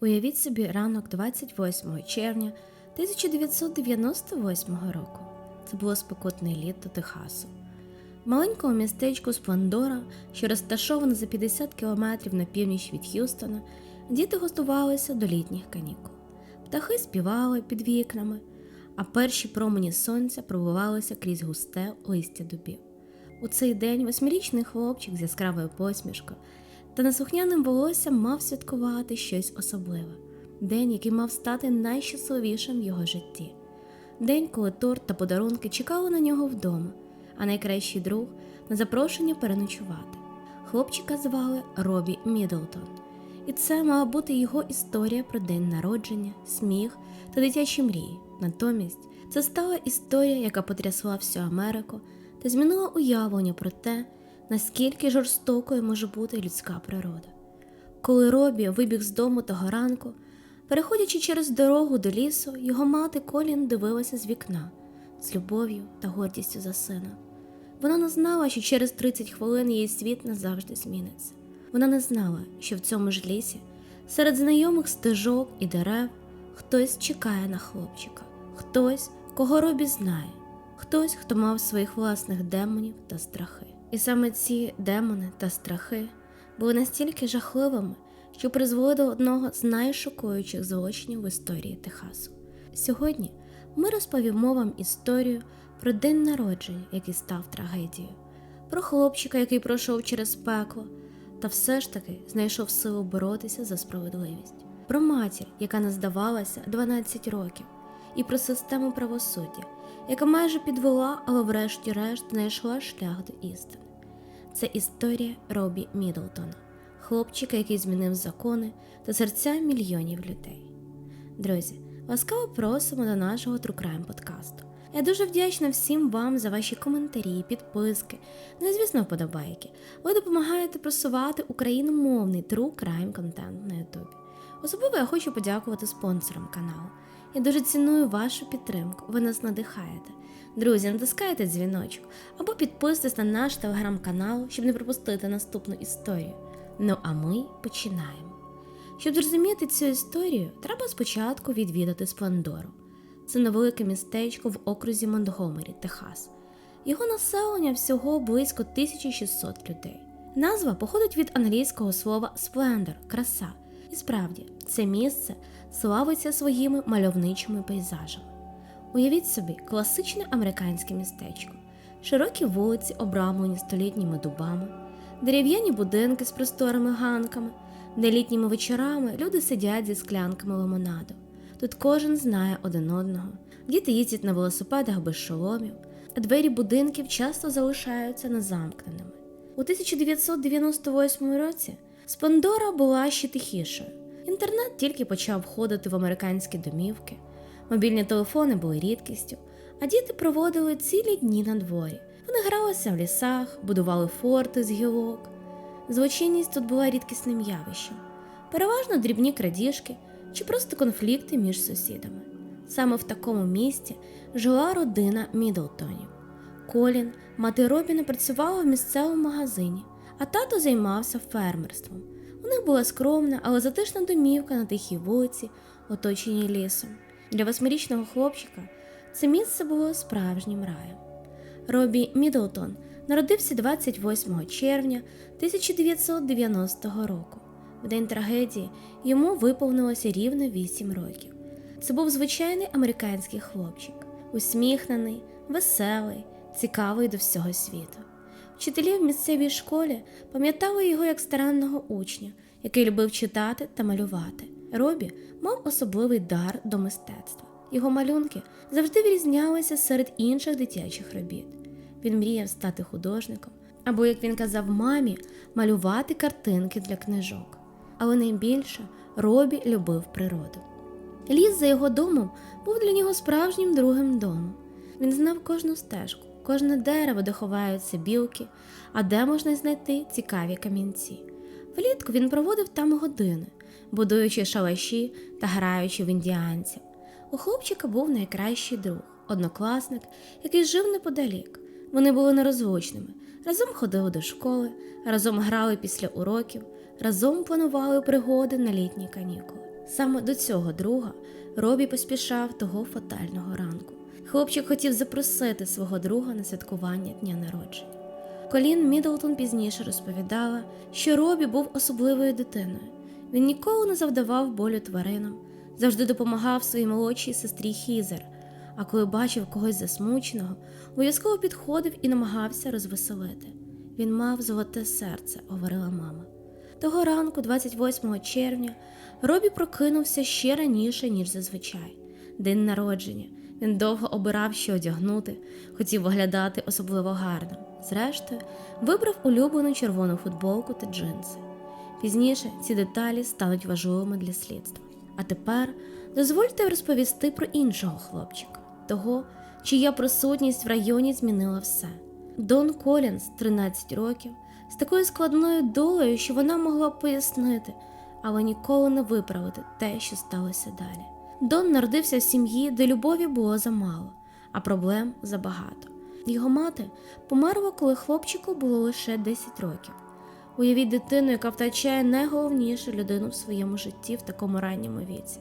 Уявіть собі ранок 28 червня 1998 року. Це було спекотне літо Техасу. В маленькому містечку Сплендора, що розташоване за 50 кілометрів на північ від Х'юстона, діти гостувалися до літніх канікул. Птахи співали під вікнами, а перші промені сонця пробивалися крізь густе листя дубів. У цей день восьмирічний хлопчик з яскравою посмішкою та неслухняним волоссям мав святкувати щось особливе день, який мав стати найщасливішим в його житті. День, коли торт та подарунки чекали на нього вдома, а найкращий друг на запрошення переночувати. Хлопчика звали Робі Мідлтон, і це мала бути його історія про день народження, сміх та дитячі мрії. Натомість це стала історія, яка потрясла всю Америку та змінила уявлення про те, наскільки жорстокою може бути людська природа. Коли Робі вибіг з дому того ранку, переходячи через дорогу до лісу, його мати Колін дивилася з вікна з любов'ю та гордістю за сина. Вона не знала, що через 30 хвилин її світ назавжди зміниться. Вона не знала, що в цьому ж лісі, серед знайомих стежок і дерев, хтось чекає на хлопчика, хтось, кого Робі знає, хтось, хто мав своїх власних демонів та страхи. І саме ці демони та страхи були настільки жахливими, що призвели до одного з найшокуючих злочинів в історії Техасу. Сьогодні ми розповімо вам історію про день народження, який став трагедією, про хлопчика, який пройшов через пекло, та все ж таки знайшов силу боротися за справедливість, про матір, яка не здавалася 12 років, і про систему правосуддя, яка майже підвела, але врешті-решт знайшла шлях до істини. Це історія Робі Мідлтона, хлопчика, який змінив закони та серця мільйонів людей. Друзі, ласкаво просимо до нашого True Crime подкасту. Я дуже вдячна всім вам за ваші коментарі, підписки, ну і звісно, вподобайки. Ви допомагаєте просувати україномовний True Crime контент на Ютубі. Особливо я хочу подякувати спонсорам каналу. Я дуже ціную вашу підтримку, ви нас надихаєте. Друзі, натискайте дзвіночок або підписуйтесь на наш телеграм-канал, щоб не пропустити наступну історію. Ну а ми починаємо. Щоб зрозуміти цю історію, треба спочатку відвідати Сплендору. Це невелике містечко в окрузі Монтгомері, Техас. Його населення всього близько 1600 людей. Назва походить від англійського слова splendor – краса. І справді, це місце славиться своїми мальовничими пейзажами. Уявіть собі, класичне американське містечко, широкі вулиці, обрамлені столітніми дубами, дерев'яні будинки з просторими ганками, де літніми вечорами люди сидять зі склянками лимонаду. Тут кожен знає один одного, діти їздять на велосипедах без шоломів, а двері будинків часто залишаються незамкненими. У 1998 році Спандора була ще тихішою. Інтернет тільки почав входити в американські домівки, мобільні телефони були рідкістю, а діти проводили цілі дні на дворі. Вони гралися в лісах, будували форти з гілок. Злочинність тут була рідкісним явищем, переважно дрібні крадіжки чи просто конфлікти між сусідами. Саме в такому місті жила родина Мідлтонів. Колін, мати Робіна працювала в місцевому магазині, а тато займався фермерством. У них була скромна, але затишна домівка на тихій вулиці, оточеній лісом. Для восьмирічного хлопчика це місце було справжнім раєм. Робі Мідлтон народився 28 червня 1990 року. В день трагедії йому виповнилося рівно 8 років. Це був звичайний американський хлопчик, усміхнений, веселий, цікавий до всього світу. Вчителі в місцевій школі пам'ятали його як старанного учня, який любив читати та малювати. Робі мав особливий дар до мистецтва. Його малюнки завжди відрізнялися серед інших дитячих робіт. Він мріяв стати художником, або, як він казав мамі, малювати картинки для книжок. Але найбільше Робі любив природу. Ліс за його домом був для нього справжнім другим домом. Він знав кожну стежку, кожне дерево, де ховаються білки, а де можна знайти цікаві камінці. Влітку він проводив там години, будуючи шалаші та граючи в індіанців. У хлопчика був найкращий друг, однокласник, який жив неподалік. Вони були нерозлучними, разом ходили до школи, разом грали після уроків, разом планували пригоди на літні канікули. Саме до цього друга Робі поспішав того фатального ранку. Хлопчик хотів запросити свого друга на святкування дня народження. Колін Мідлтон пізніше розповідала, що Робі був особливою дитиною. Він ніколи не завдавав болю тваринам, завжди допомагав своїй молодшій сестрі Хізер, а коли бачив когось засмученого, обов'язково підходив і намагався розвеселити. Він мав золоте серце, говорила мама. Того ранку, 28 червня, Робі прокинувся ще раніше, ніж зазвичай. День народження. Він довго обирав, що одягнути, хотів виглядати особливо гарно. Зрештою, вибрав улюблену червону футболку та джинси. Пізніше ці деталі стануть важливими для слідства. А тепер дозвольте розповісти про іншого хлопчика, того, чия присутність в районі змінила все. Дон Колінс, 13 років, з такою складною долею, що вона могла пояснити, але ніколи не виправити те, що сталося далі. Дон народився в сім'ї, де любові було замало, а проблем забагато. Його мати померла, коли хлопчику було лише 10 років. Уявіть дитину, яка втрачає найголовнішу людину в своєму житті в такому ранньому віці.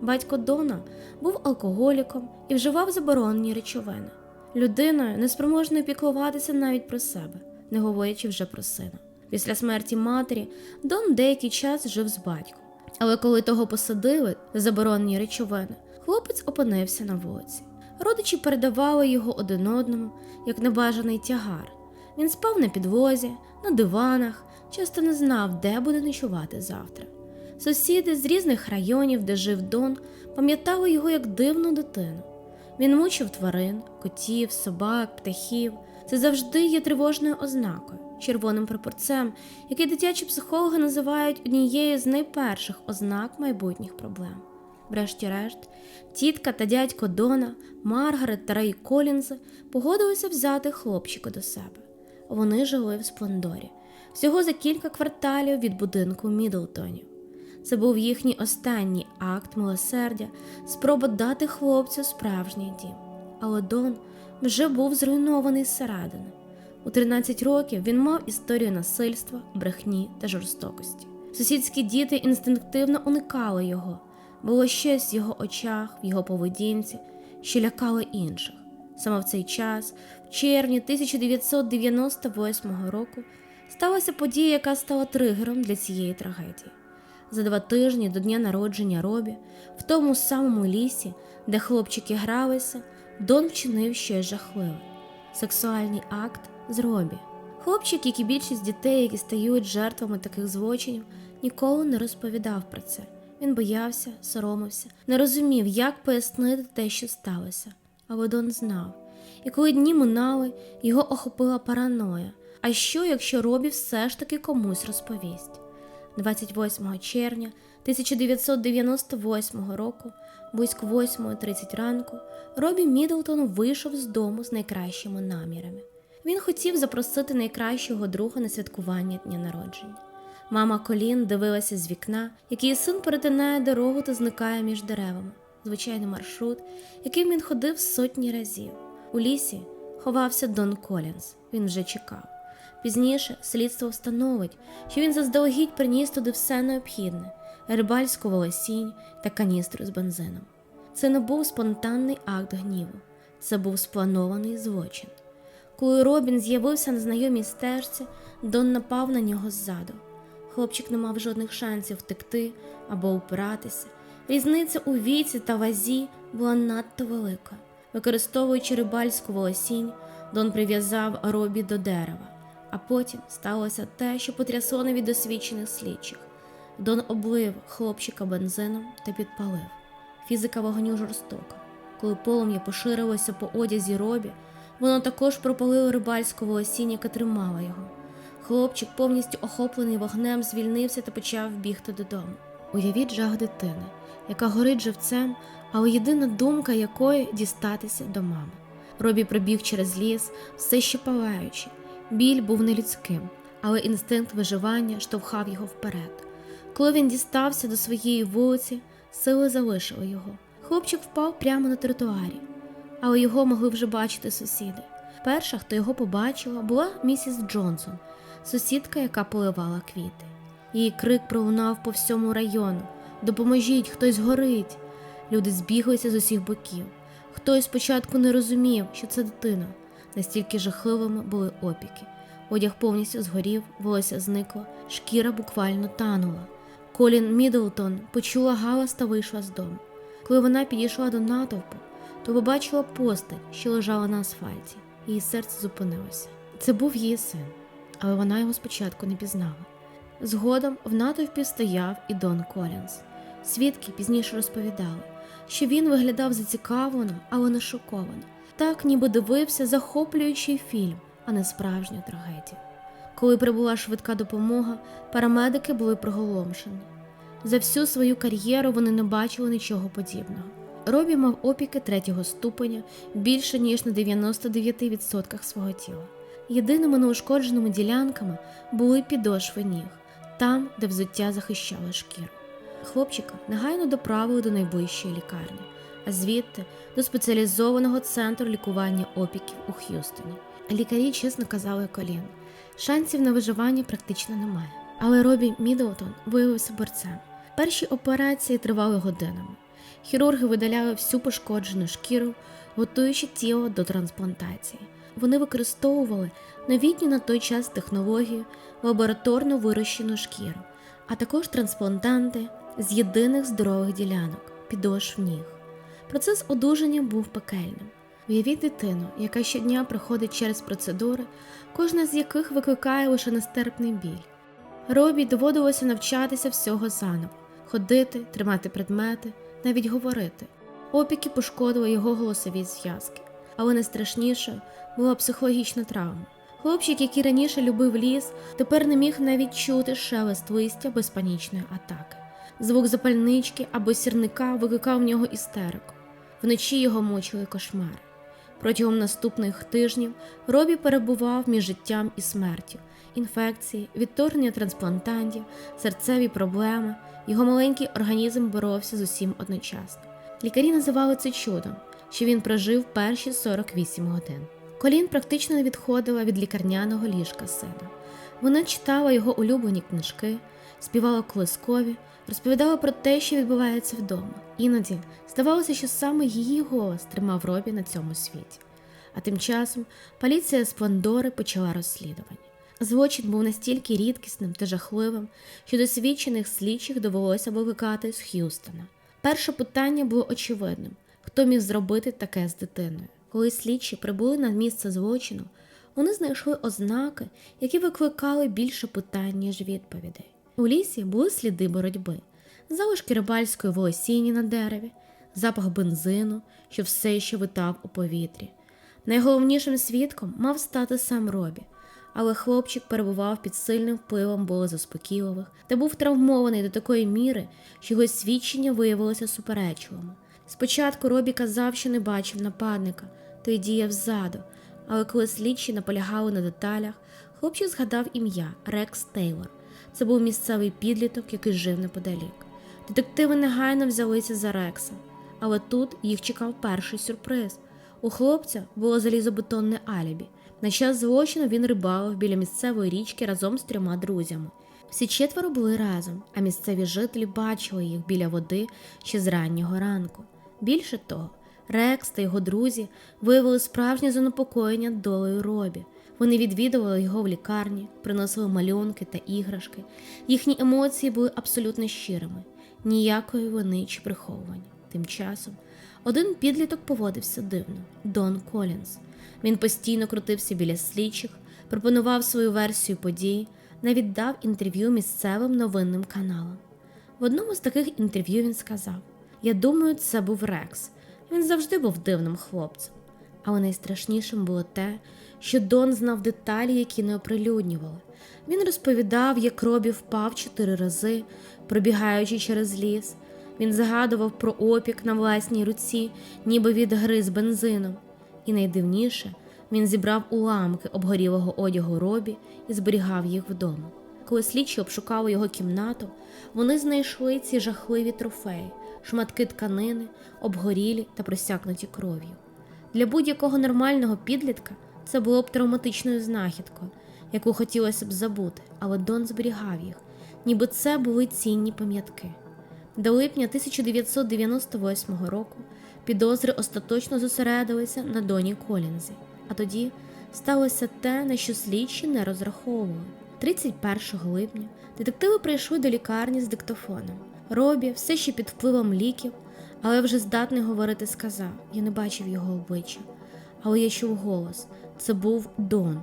Батько Дона був алкоголіком і вживав заборонені речовини, людиною, неспроможною піклуватися навіть про себе, не говорячи вже про сина. Після смерті матері Дон деякий час жив з батьком. Але коли того посадили за заборонені речовини, хлопець опинився на вулиці. Родичі передавали його один одному, як небажаний тягар. Він спав на підлозі, на диванах, часто не знав, де буде ночувати завтра. Сусіди з різних районів, де жив Дон, пам'ятали його як дивну дитину. Він мучив тварин, котів, собак, птахів. Це завжди є тривожною ознакою, червоним прапорцем, який дитячі психологи називають однією з найперших ознак майбутніх проблем. Врешті-решт, тітка та дядько Дона, Маргарет та Рей Колінзи погодилися взяти хлопчика до себе. Вони жили в Сплендорі, всього за кілька кварталів від будинку Мідлтонів. Це був їхній останній акт милосердя, спроба дати хлопцю справжній дім. Але Дон вже був зруйнований зсередини. У 13 років він мав історію насильства, брехні та жорстокості. Сусідські діти інстинктивно уникали його, було щось в його очах, в його поведінці, що лякало інших. Саме в цей час, в червні 1998 року, сталася подія, яка стала тригером для цієї трагедії. За два тижні до дня народження Робі, в тому самому лісі, де хлопчики гралися, Дон вчинив щось жахливе сексуальний акт з Робі. Хлопчик, як і більшість дітей, які стають жертвами таких злочинів, ніколи не розповідав про це. Він боявся, соромився, не розумів, як пояснити те, що сталося. Але Дон знав. І коли дні минали, його охопила параноя. А що, якщо Робі все ж таки комусь розповість? 28 червня 1998 року, близько 8.30 ранку, Робі Мідлтон вийшов з дому з найкращими намірами. Він хотів запросити найкращого друга на святкування дня народження. Мама Колін дивилася з вікна, як її син перетинає дорогу та зникає між деревами. Звичайний маршрут, яким він ходив сотні разів. У лісі ховався Дон Колінс. Він вже чекав. Пізніше слідство встановить, що він заздалегідь приніс туди все необхідне рибальську волосінь та каністру з бензином. Це не був спонтанний акт гніву, це був спланований злочин. Коли Робін з'явився на знайомій стежці, Дон напав на нього ззаду. Хлопчик не мав жодних шансів втекти або упиратися. Різниця у віці та вазі була надто велика. Використовуючи рибальську волосінь, Дон прив'язав Робі до дерева, а потім сталося те, що потрясло навіть досвідчених слідчих. Дон облив хлопчика бензином та підпалив. Фізика вогню жорстока. Коли полум'я поширилося по одязі Робі, воно також пропалило рибальську волосінь, яка тримала його. Хлопчик, повністю охоплений вогнем, звільнився та почав бігти додому. Уявіть жах дитини, яка горить живцем, але єдина думка якої дістатися до мами. Робі пробіг через ліс, все ще палаючи. Біль був нелюдським, але інстинкт виживання штовхав його вперед. Коли він дістався до своєї вулиці, сили залишили його. Хлопчик впав прямо на тротуарі, але його могли вже бачити сусіди. Перша, хто його побачила, була місіс Джонсон, сусідка, яка поливала квіти. Її крик пролунав по всьому району. Допоможіть, хтось горить. Люди збіглися з усіх боків. Хтось спочатку не розумів, що це дитина. Настільки жахливими були опіки. Одяг повністю згорів, волосся зникло, шкіра буквально танула. Колін Мідлтон почула галас та вийшла з дому. Коли вона підійшла до натовпу, то побачила постать, що лежала на асфальті. Її серце зупинилося. Це був її син, але вона його спочатку не пізнала. Згодом в натовпі стояв і Дон Колінс. Свідки пізніше розповідали, що він виглядав зацікавлено, але не шоковано. Так ніби дивився захоплюючий фільм, а не справжню трагедію. Коли прибула швидка допомога, парамедики були приголомшені. За всю свою кар'єру вони не бачили нічого подібного. Робі мав опіки третього ступеня більше ніж на 99% свого тіла. Єдиними неушкодженими ділянками були підошви ніг, там, де взуття захищало шкіру. Хлопчика негайно доправили до найближчої лікарні, а звідти до спеціалізованого центру лікування опіків у Х'юстоні. Лікарі чесно казали колін. Шансів на виживання практично немає. Але Робі Мідлтон виявився борцем. Перші операції тривали годинами. Хірурги видаляли всю пошкоджену шкіру, готуючи тіло до трансплантації. Вони використовували новітню на той час технологію лабораторно вирощену шкіру, а також трансплантанти з єдиних здорових ділянок підошв ніг. Процес одужання був пекельним. Уявіть дитину, яка щодня проходить через процедури, кожна з яких викликає лише нестерпний біль. Робі доводилося навчатися всього заново ходити, тримати предмети, навіть говорити. Опіки пошкодили його голосові зв'язки, але найстрашнішою була психологічна травма. Хлопчик, який раніше любив ліс, тепер не міг навіть чути шелест листя без панічної атаки. Звук запальнички або сірника викликав в нього істерику. Вночі його мучили кошмари. Протягом наступних тижнів Робі перебував між життям і смертю, інфекції, відторгнення трансплантантів, серцеві проблеми. Його маленький організм боровся з усім одночасно. Лікарі називали це чудом, що він прожив перші 48 годин. Колін практично не відходила від лікарняного ліжка сина. Вона читала його улюблені книжки, співала колискові, розповідала про те, що відбувається вдома. Іноді здавалося, що саме її голос тримав Робі на цьому світі. А тим часом поліція з Пландори почала розслідування. Злочин був настільки рідкісним та жахливим, що досвідчених слідчих довелося викликати з Х'юстона. Перше питання було очевидним: хто міг зробити таке з дитиною? Коли слідчі прибули на місце злочину, вони знайшли ознаки, які викликали більше питань, ніж відповідей. У лісі були сліди боротьби, залишки рибальської волосіні на дереві, запах бензину, що все ще витав у повітрі. Найголовнішим свідком мав стати сам Робі, але хлопчик перебував під сильним впливом болезаспокійливих та був травмований до такої міри, що його свідчення виявилося суперечливим. Спочатку Робі казав, що не бачив нападника, той діяв ззаду, але коли слідчі наполягали на деталях, хлопчик згадав ім'я Рекс Тейлор. Це був місцевий підліток, який жив неподалік. Детективи негайно взялися за Рекса, але тут їх чекав перший сюрприз. У хлопця було залізобетонне алібі. На час злочину він рибалив біля місцевої річки разом з трьома друзями. Всі четверо були разом, а місцеві жителі бачили їх біля води ще з раннього ранку. Більше того, Рекс та його друзі виявили справжнє занепокоєння долею Робі. Вони відвідували його в лікарні, приносили малюнки та іграшки. Їхні емоції були абсолютно щирими, ніякої вини чи приховування. Тим часом один підліток поводився дивно Дон Колінс. Він постійно крутився біля слідчих, пропонував свою версію подій, навіть дав інтерв'ю місцевим новинним каналам. В одному з таких інтерв'ю він сказав: Я думаю, це був Рекс. Він завжди був дивним хлопцем. Але найстрашнішим було те, що Дон знав деталі, які не оприлюднювали. Він розповідав, як Робі впав чотири рази, пробігаючи через ліс. Він згадував про опік на власній руці, ніби від гри з бензином. І найдивніше, він зібрав уламки обгорілого одягу Робі і зберігав їх вдома. Коли слідчі обшукали його кімнату, вони знайшли ці жахливі трофеї, шматки тканини, обгорілі та просякнуті кров'ю. Для будь-якого нормального підлітка це було б травматичною знахідкою, яку хотілося б забути, але Дон зберігав їх, ніби це були цінні пам'ятки. До липня 1998 року підозри остаточно зосередилися на Доні Колінзі, а тоді сталося те, на що слідчі не розраховували. 31 липня детективи прийшли до лікарні з диктофоном. Робі, все ще під впливом ліків, але вже здатний говорити, сказав: я не бачив його обличчя, але я чув голос. Це був Дон.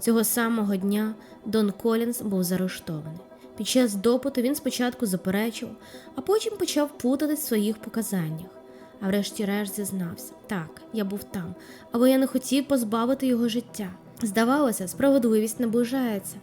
Цього самого дня Дон Колінз був заарештований. Під час допиту він спочатку заперечував, а потім почав плутати в своїх показаннях. А врешті-решт зізнався: так, я був там, але я не хотів позбавити його життя. Здавалося, справедливість наближається,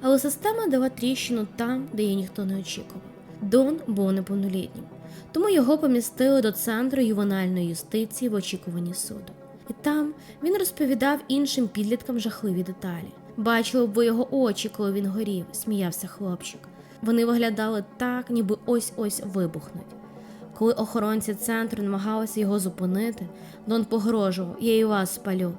але система дала тріщину там, де її ніхто не очікував. Дон був неповнолітнім, тому його помістили до центру ювенальної юстиції в очікуванні суду. І там він розповідав іншим підліткам жахливі деталі. Бачили б ви його очі, коли він горів, сміявся хлопчик. Вони виглядали так, ніби ось-ось вибухнуть. Коли охоронці центру намагалися його зупинити, Дон погрожував Я і вас спалю,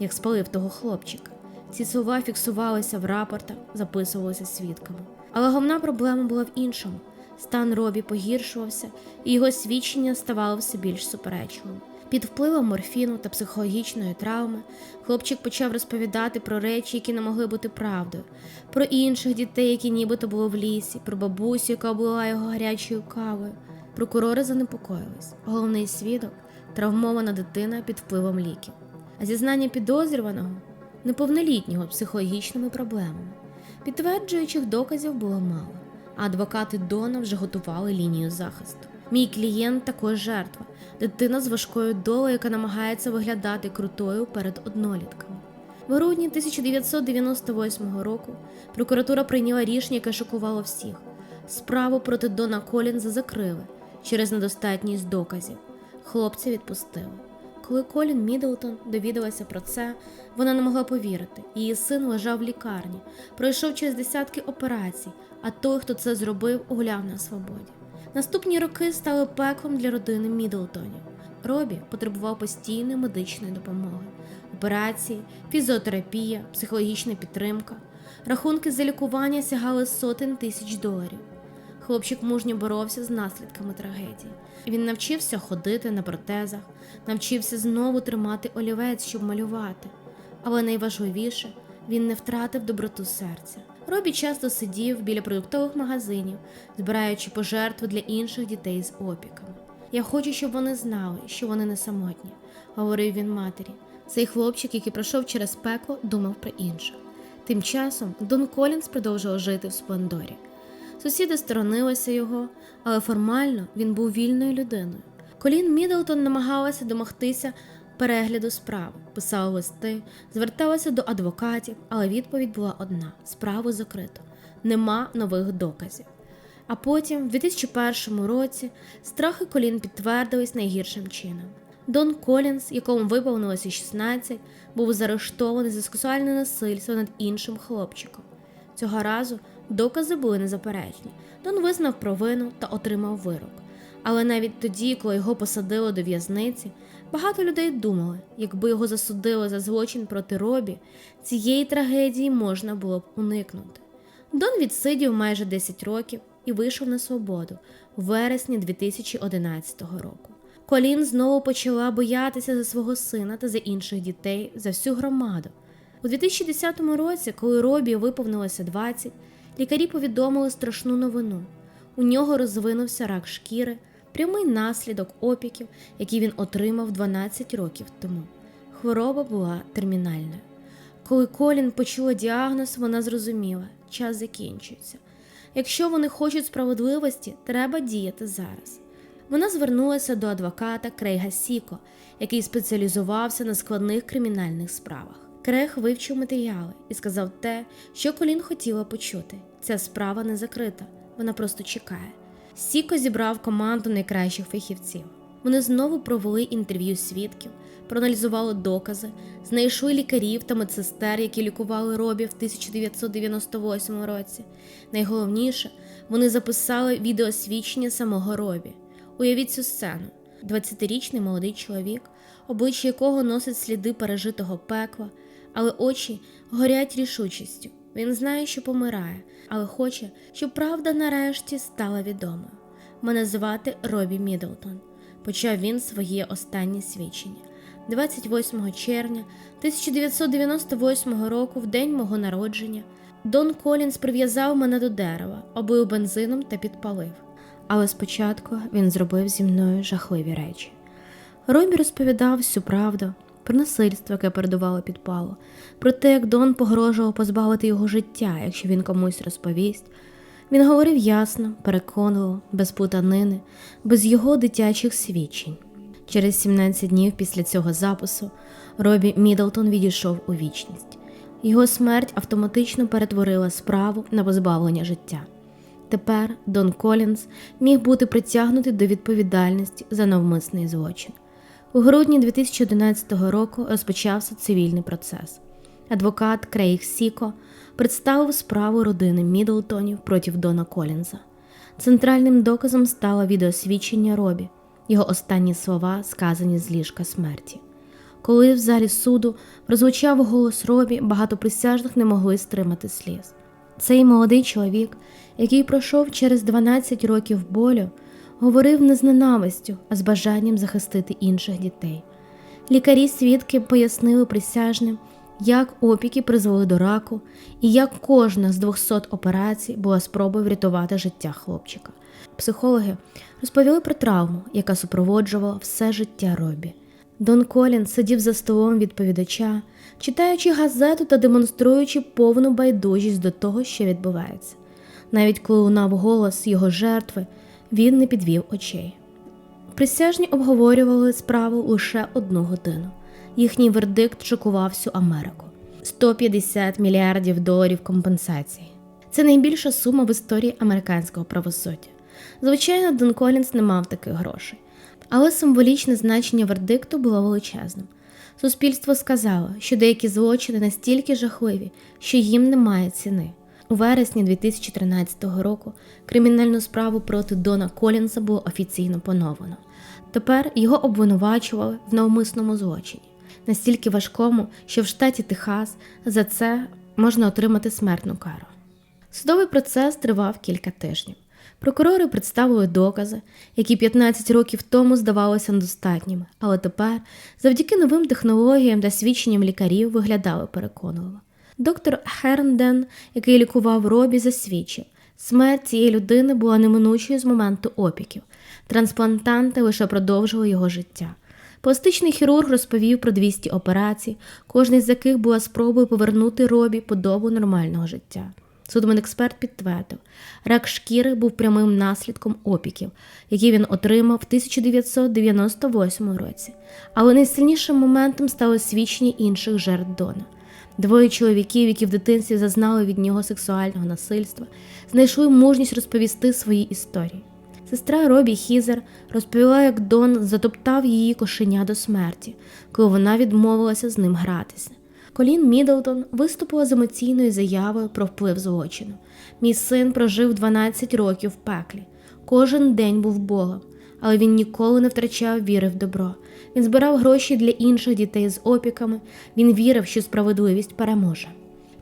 як спалив того хлопчика. Ці слова фіксувалися в рапортах, записувалися свідками. Але головна проблема була в іншому. Стан Робі погіршувався, і його свідчення ставало все більш суперечливим. Під впливом морфіну та психологічної травми хлопчик почав розповідати про речі, які не могли бути правдою, про інших дітей, які нібито були в лісі, про бабусю, яка облила його гарячою кавою. Прокурори занепокоїлись. Головний свідок травмована дитина під впливом ліків. А зізнання підозрюваного неповнолітнього психологічними проблемами. Підтверджуючих доказів було мало, а адвокати Дона вже готували лінію захисту. Мій клієнт також жертва, дитина з важкою долею, яка намагається виглядати крутою перед однолітками. В грудні 1998 року прокуратура прийняла рішення, яке шокувало всіх. Справу проти Дона Колінза закрили через недостатність доказів. Хлопця відпустили. Коли Колін Мідлтон довідалася про це, вона не могла повірити. Її син лежав в лікарні, пройшов через десятки операцій, а той, хто це зробив, гуляв на свободі. Наступні роки стали пеклом для родини Мідлтонів. Робі потребував постійної медичної допомоги, операції, фізіотерапія, психологічна підтримка. Рахунки за лікування сягали сотень тисяч доларів. Хлопчик мужньо боровся з наслідками трагедії. Він навчився ходити на протезах, навчився знову тримати олівець, щоб малювати. Але найважливіше, він не втратив доброту серця. Робі часто сидів біля продуктових магазинів, збираючи пожертви для інших дітей з опіками. Я хочу, щоб вони знали, що вони не самотні, говорив він матері. Цей хлопчик, який пройшов через пекло, думав про інше. Тим часом Дон Колінс продовжував жити в Сплендорі. Сусіди сторонилися його, але формально він був вільною людиною. Колін Мідлтон намагалася домогтися перегляду справи, писала листи, зверталася до адвокатів, але відповідь була одна: справу закрито, нема нових доказів. А потім, в 2001 році, страхи колін підтвердились найгіршим чином. Дон Колінс, якому виповнилося 16, був заарештований за сексуальне насильство над іншим хлопчиком. Цього разу докази були незаперечні. Дон визнав провину та отримав вирок. Але навіть тоді, коли його посадили до в'язниці, багато людей думали, якби його засудили за злочин проти робі, цієї трагедії можна було б уникнути. Дон відсидів майже 10 років і вийшов на свободу в вересні 2011 року. Колін знову почала боятися за свого сина та за інших дітей за всю громаду. У 2010 році, коли Робі виповнилося 20, лікарі повідомили страшну новину. У нього розвинувся рак шкіри, прямий наслідок опіків, які він отримав 12 років тому. Хвороба була термінальною. Коли Колін почула діагноз, вона зрозуміла, час закінчується. Якщо вони хочуть справедливості, треба діяти зараз. Вона звернулася до адвоката Крейга Сіко, який спеціалізувався на складних кримінальних справах. Крег вивчив матеріали і сказав те, що Колін хотіла почути. Ця справа не закрита, вона просто чекає. Сіко зібрав команду найкращих фахівців. Вони знову провели інтерв'ю свідків, проаналізували докази, знайшли лікарів та медсестер, які лікували робі в 1998 році. Найголовніше, вони записали відеосвідчення самого робі. Уявіть цю сцену: 20-річний молодий чоловік, обличчя якого носить сліди пережитого пекла, але очі горять рішучістю. Він знає, що помирає, але хоче, щоб правда нарешті стала відомою. Мене звати Робі Мідлтон. Почав він своє останнє свідчення. 28 червня 1998 року, в день мого народження, Дон Колінс прив'язав мене до дерева, облив бензином та підпалив. Але спочатку він зробив зі мною жахливі речі. Робі розповідав всю правду про насильство, яке передувало підпалу, про те, як Дон погрожував позбавити його життя, якщо він комусь розповість. Він говорив ясно, переконливо, без путанини, без його дитячих свідчень. Через 17 днів після цього запису Робі Мідлтон відійшов у вічність. Його смерть автоматично перетворила справу на позбавлення життя. Тепер Дон Колінс міг бути притягнутий до відповідальності за навмисний злочин. У грудні 2011 року розпочався цивільний процес. Адвокат Крейг Сіко представив справу родини Мідлтонів проти Дона Колінза. Центральним доказом стало відеосвідчення Робі, його останні слова, сказані з ліжка смерті. Коли в залі суду прозвучав голос Робі, багато присяжних не могли стримати сліз. Цей молодий чоловік, який пройшов через 12 років болю, говорив не з ненавистю, а з бажанням захистити інших дітей. Лікарі свідки пояснили присяжним, як опіки призвели до раку і як кожна з 200 операцій була спробою врятувати життя хлопчика. Психологи розповіли про травму, яка супроводжувала все життя Робі. Дон Колін сидів за столом відповідача, читаючи газету та демонструючи повну байдужість до того, що відбувається. Навіть коли лунав голос його жертви, він не підвів очей. Присяжні обговорювали справу лише одну годину. Їхній вердикт шокував всю Америку: 150 мільярдів доларів компенсації. Це найбільша сума в історії американського правосуддя. Звичайно, Дон Колінс не мав таких грошей, але символічне значення вердикту було величезним. Суспільство сказало, що деякі злочини настільки жахливі, що їм немає ціни. У вересні 2013 року кримінальну справу проти Дона Колінса було офіційно поновлено. Тепер його обвинувачували в навмисному злочині, настільки важкому, що в штаті Техас за це можна отримати смертну кару. Судовий процес тривав кілька тижнів. Прокурори представили докази, які 15 років тому здавалися недостатніми, але тепер, завдяки новим технологіям та свідченням лікарів, виглядали переконливо. Доктор Хернден, який лікував Робі, засвідчив, смерть цієї людини була неминучою з моменту опіків. Трансплантанти лише продовжували його життя. Пластичний хірург розповів про 200 операцій, кожна з яких була спробою повернути Робі подобу нормального життя. Судмедексперт підтвердив, рак шкіри був прямим наслідком опіків, які він отримав в 1998 році, але найсильнішим моментом стало свідчення інших жертв Дона. Двоє чоловіків, які в дитинстві зазнали від нього сексуального насильства, знайшли мужність розповісти свої історії. Сестра Робі Хізер розповіла, як Дон затоптав її кошеня до смерті, коли вона відмовилася з ним гратися. Колін Мідлтон виступила з емоційною заявою про вплив злочину. Мій син прожив 12 років в пеклі. Кожен день був Богом, але він ніколи не втрачав віри в добро. Він збирав гроші для інших дітей з опіками. Він вірив, що справедливість переможе.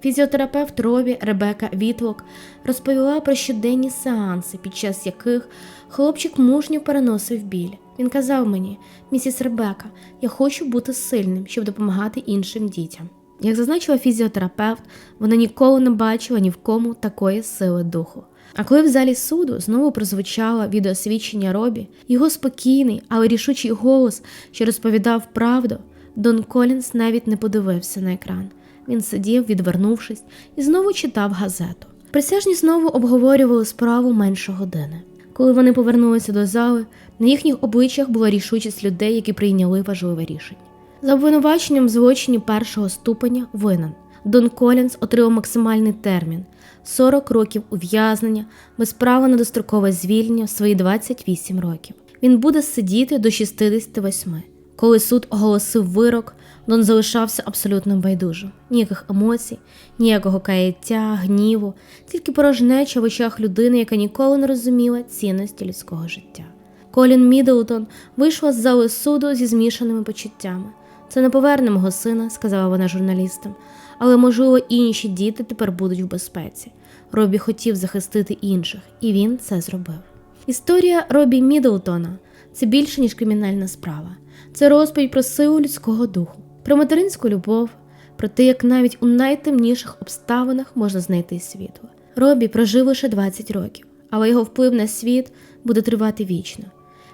Фізіотерапевт Робі Ребека Вітлок розповіла про щоденні сеанси, під час яких хлопчик мужньо переносив біль. Він казав мені, місіс Ребека, я хочу бути сильним, щоб допомагати іншим дітям. Як зазначила фізіотерапевт, вона ніколи не бачила ні в кому такої сили духу. А коли в залі суду знову прозвучало відеосвідчення Робі, його спокійний, але рішучий голос, що розповідав правду, Дон Колінс навіть не подивився на екран. Він сидів, відвернувшись, і знову читав газету. Присяжні знову обговорювали справу менше години. Коли вони повернулися до зали, на їхніх обличчях була рішучість людей, які прийняли важливе рішення. За обвинуваченням в злочині першого ступеня винен Дон Колінс отримав максимальний термін 40 років ув'язнення без права на дострокове звільнення в свої 28 років. Він буде сидіти до 68. Коли суд оголосив вирок, Дон залишався абсолютно байдужим. Ніяких емоцій, ніякого каяття, гніву, тільки порожнеча в очах людини, яка ніколи не розуміла цінності людського життя. Колін Мідлтон вийшла з зали суду зі змішаними почуттями. Це не поверне мого сина, сказала вона журналістам, але, можливо, інші діти тепер будуть в безпеці. Робі хотів захистити інших, і він це зробив. Історія Робі Мідлтона це більше, ніж кримінальна справа. Це розповідь про силу людського духу, про материнську любов, про те, як навіть у найтемніших обставинах можна знайти світло. Робі прожив лише 20 років, але його вплив на світ буде тривати вічно.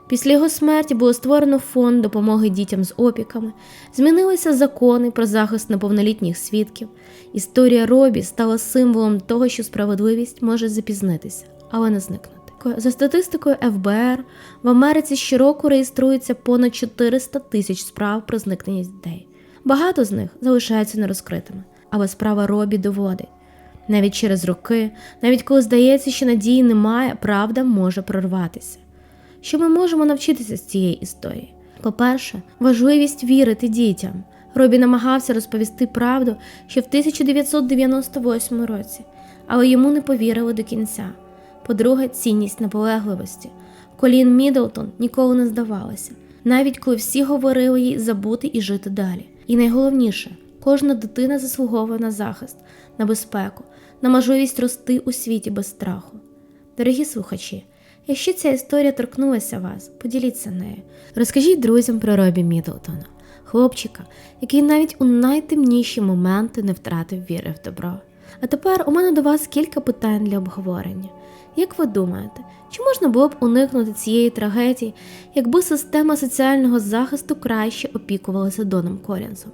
Після його смерті було створено фонд допомоги дітям з опіками, змінилися закони про захист неповнолітніх свідків. Історія Робі стала символом того, що справедливість може запізнитися, але не зникнути. За статистикою ФБР, в Америці щороку реєструється понад 400 тисяч справ про зникнення дітей. Багато з них залишаються нерозкритими, але справа Робі доводить. Навіть через роки, навіть коли здається, що надії немає, правда може прорватися. Що ми можемо навчитися з цієї історії? По-перше, важливість вірити дітям. Робі намагався розповісти правду ще в 1998 році, але йому не повірили до кінця. По-друге, цінність наполегливості. Колін Мідлтон ніколи не здавалася, навіть коли всі говорили їй забути і жити далі. І найголовніше, кожна дитина заслуговує на захист, на безпеку, на можливість рости у світі без страху. Дорогі слухачі, якщо ця історія торкнулася вас, поділіться нею. Розкажіть друзям про Робі Мідлтона, хлопчика, який навіть у найтемніші моменти не втратив віри в добро. А тепер у мене до вас кілька питань для обговорення. Як ви думаєте, чи можна було б уникнути цієї трагедії, якби система соціального захисту краще опікувалася Доном Колінсом?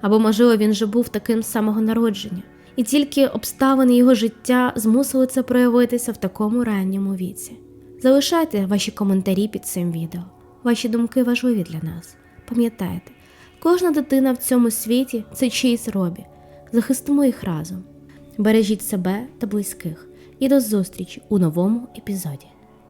Або, можливо, він же був таким з самого народження, і тільки обставини його життя змусили це проявитися в такому ранньому віці. Залишайте ваші коментарі під цим відео. Ваші думки важливі для нас. Пам'ятайте, кожна дитина в цьому світі це чийсь робі. Захистимо їх разом. Бережіть себе та близьких. І до зустрічі у новому епізоді.